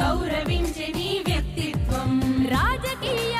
గౌరవించే నీ వ్యక్తిత్వం. రాజకీయ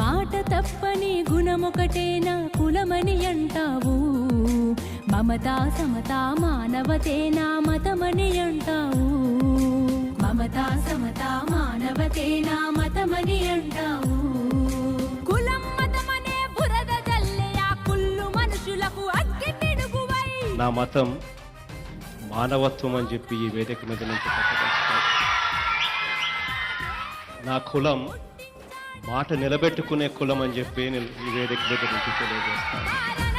మాట తప్పని గుణమొకటే నా కులమని అంటావు? మమతా సమతా మానవతే నా మతమని అంటావు? మమతా సమతా మానవతే మతమని అంటావు? కులం మతమనే బురద జల్లే ఆ కుళ్ళు మనుషులకు అగ్గి పిడుగువై నా మతం మానవత్వం అని చెప్పి ఈ వేదిక మీద నుంచి నా కులం మాట నిలబెట్టుకునే కులం అని చెప్పి నేను ఈ వేదిక దగ్గర నుంచి తెలియజేస్తాను.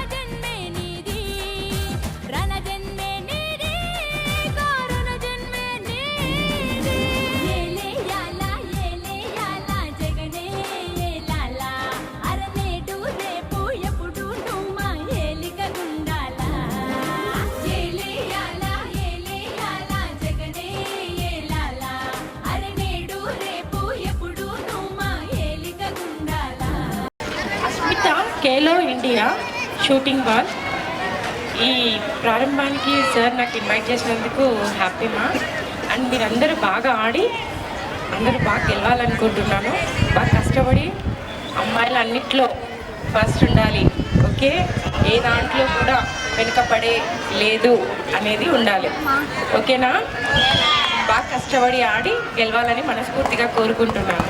కేలో ఇండియా షూటింగ్ బాల్ ఈ ప్రారంభానికి సార్ నాకు ఇన్వైట్ చేసినందుకు హ్యాపీ మా అండ్ మీరందరూ బాగా ఆడి అందరూ బాగా గెలవాలనుకుంటున్నాను. బాగా కష్టపడి అమ్మాయిలు అన్నిట్లో ఫస్ట్ ఉండాలి. ఓకే? ఏ దాంట్లో కూడా వెనుకపడే లేదు అనేది ఉండాలి. ఓకేనా? బాగా కష్టపడి ఆడి గెలవాలని మనస్ఫూర్తిగా కోరుకుంటున్నాను.